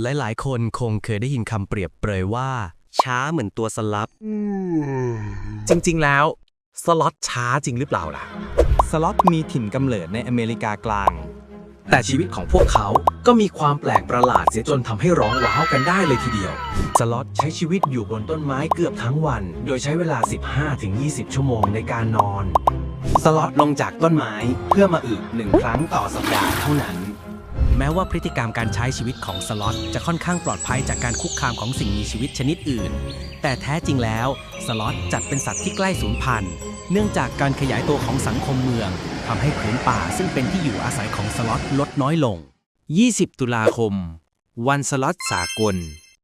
หลายๆ คนคงเคยได้ยินคำเปรียบเปรยว่า ช้าเหมือนตัวสลับ จริงๆ แล้ว สล็อตช้าจริงหรือเปล่าล่ะ สล็อตมีถิ่นกำเนิดในอเมริกากลาง แต่ชีวิตของพวกเขาก็มีความแปลกประหลาดเสียจนทำให้ร้องว้าวกันได้เลยทีเดียว สล็อตใช้ชีวิตอยู่บนต้นไม้เกือบทั้งวัน โดยใช้เวลา 15-20 ชั่วโมงในการนอน สล็อตลงจากต้นไม้เพื่อมาอึหนึ่งครั้งต่อสัปดาห์เท่านั้น แม้ว่าพฤติกรรมการใช้ชีวิตของสล็อตจะค่อนข้างปลอดภัยจากการคุกคามของสิ่งมีชีวิตชนิดอื่น แต่แท้จริงแล้วสล็อตจัดเป็นสัตว์ที่ใกล้สูญพันธุ์เนื่องจากการขยายตัวของสังคมเมืองทำให้ผืนป่าซึ่งเป็นที่อยู่อาศัยของสล็อตลดน้อยลง 20 ตุลาคม วันสล็อตสากล